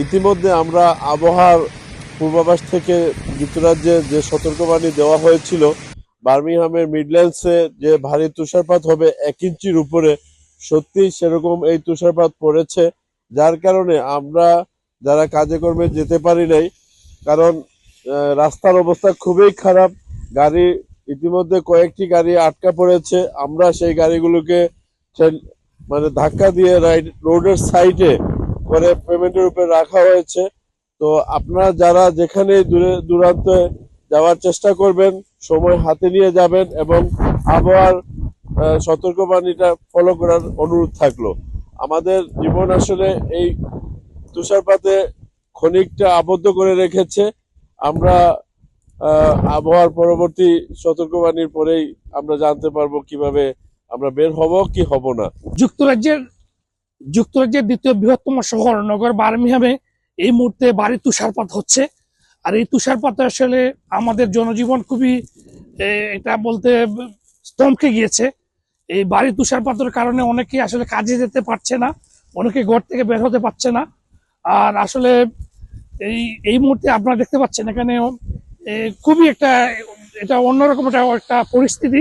ইতিমধ্যে আমরা আবহাওয়ার পূর্বাভাস থেকে যুক্তরাজ্যে যে সতর্কবাণী দেওয়া হয়েছিল, বার্মিংহামের মিডল্যান্ডসে যে ভারী তুষারপাত হবে এক ইঞ্চির উপরে সত্যি সেরকম এই তুষারপাত পড়েছে, যার কারণে আমরা যারা কাজে কর্মে যেতে পারি নাই, কারণ রাস্তার অবস্থা খুবই খারাপ, গাড়ি, ইতিমধ্যে কয়েকটি গাড়ি আটকা পড়েছে, আমরা সেই গাড়িগুলোকে মানে ধাক্কা দিয়ে রাইড, রোডের সাইডে করে পেমেন্টের উপরে রাখা হয়েছে। তো আপনারা যারা যেখানে দূরে, দূরান্তে যাওয়ার চেষ্টা করবেন, সময় হাতে নিয়ে যাবেন এবং আবহাওয়ার সতর্কবাণীটা ফলো করার অনুরোধ থাকল। আমাদের জীবন আসলে এই তুষারপাতে ক্ষণিকটা আবদ্ধ করে রেখেছে। আমরা আবহাওয়ার পরবর্তী সতর্কবাণীর পরেই আমরা জানতে পারব কীভাবে আমরা বের হব, কি হব না। যুক্তরাজ্যের যুক্তরাজ্যের দ্বিতীয় বৃহত্তম শহর নগর বার্মিহামে এই মুহূর্তে বাড়ি তুষারপাত হচ্ছে। আর এই তুষারপাত আসলে আমাদের জনজীবন খুবই এটা বলতে স্তম্ভকে গিয়েছে। এই বাড়ি তুষারপাতের কারণে অনেকেই আসলে কাজে যেতে পারছে না, অনেকে ঘর থেকে বের হতে পারছে না। আর আসলে এই এই মুহূর্তে আপনারা দেখতে পাচ্ছেন এখানে খুবই একটা, এটা অন্যরকম একটা পরিস্থিতি।